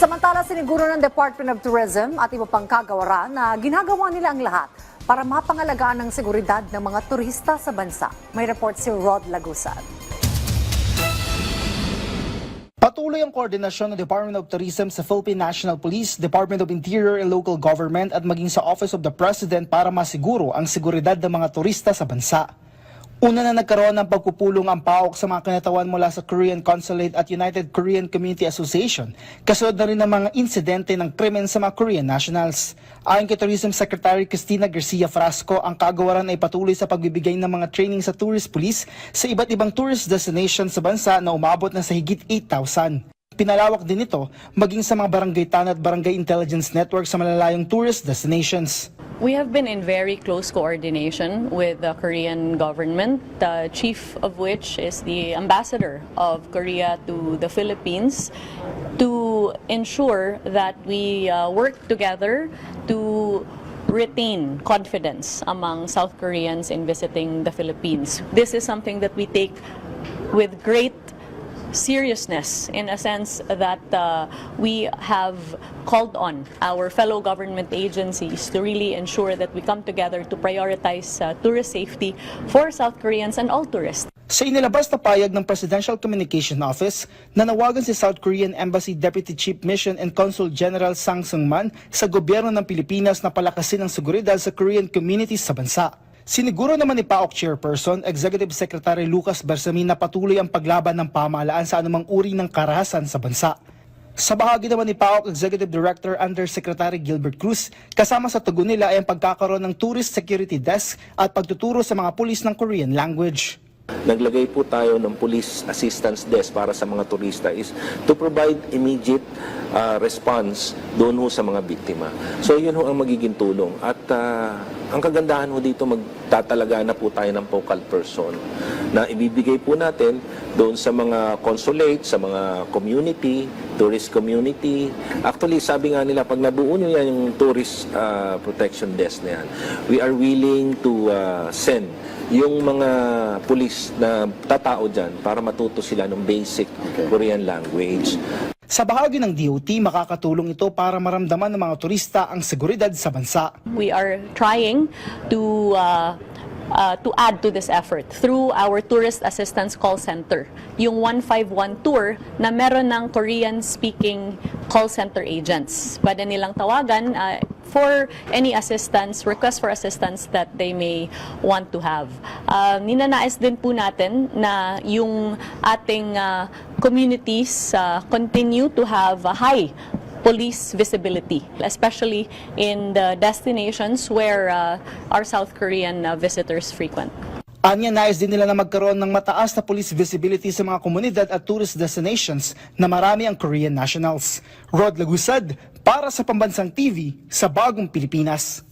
Samantala, siniguro ng Department of Tourism at iba pang kagawaran na ginagawa nila ang lahat para mapangalagaan ang seguridad ng mga turista sa bansa. May report si Rod Lagusad. Patuloy ang koordinasyon ng Department of Tourism sa Philippine National Police, Department of Interior and Local Government at maging sa Office of the President para masiguro ang seguridad ng mga turista sa bansa. Una na nagkaroon ng pagpupulong ang PAOK sa mga kinatawan mula sa Korean Consulate at United Korean Community Association, kasunod na rin ng mga insidente ng krimen sa mga Korean nationals. Ayon kay Tourism Secretary Cristina Garcia Frasco, ang kagawaran ay patuloy sa pagbibigay ng mga training sa tourist police sa iba't ibang tourist destinations sa bansa na umabot na sa higit 8,000. Pinalawak din ito maging sa mga barangay tanod at barangay intelligence network sa malalayong tourist destinations. We have been in very close coordination with the Korean government, the chief of which is the ambassador of Korea to the Philippines, to ensure that we uh, work together to retain confidence among South Koreans in visiting the Philippines. This is something that we take with great seriousness in a sense that uh, we have called on our fellow government agencies to really ensure that we come together to prioritize uh, tourist safety for South Koreans and all tourists. Sa inilabas na payag ng Presidential Communication Office, nanawagan si South Korean Embassy Deputy Chief Mission and Consul General Sang Sung-man sa gobyerno ng Pilipinas na palakasin ang seguridad sa Korean communities sa bansa. Siniguro naman ni PAOK Chairperson, Executive Secretary Lucas Bersamin na patuloy ang paglaban ng pamahalaan sa anumang uri ng karahasan sa bansa. Sa bahagi naman ni PAOK Executive Director Undersecretary Gilbert Cruz, kasama sa tugon nila ay ang pagkakaroon ng Tourist Security Desk at pagtuturo sa mga pulis ng Korean language. Naglagay po tayo ng police assistance desk para sa mga turista is to provide immediate uh, response doon sa mga biktima. So yun ho ang magiging tulong. At uh, ang kagandahan ho dito magtatalaga na po tayo ng focal person na ibibigay po natin doon sa mga consulate, sa mga community, tourist community. Actually, sabi nga nila, pag nabuo nyo yan yung tourist uh, protection desk na yan, we are willing to uh, send yung mga pulis na tatao dyan para matuto sila ng basic Korean language. Sa bahagi ng DOT, makakatulong ito para maramdaman ng mga turista ang seguridad sa bansa. We are trying to uh, uh, to add to this effort through our tourist assistance call center, yung 151 tour na meron ng Korean-speaking call center agents. Pwede nilang tawagan uh, for any assistance, request for assistance that they may want to have. Uh, ninanais din po natin na yung ating uh, communities uh, continue to have a high police visibility, especially in the destinations where uh, our South Korean uh, visitors frequent. Anya, nais din nila na magkaroon ng mataas na police visibility sa mga komunidad at tourist destinations na marami ang Korean nationals. Rod Lagusad, para sa Pambansang TV, sa Bagong Pilipinas.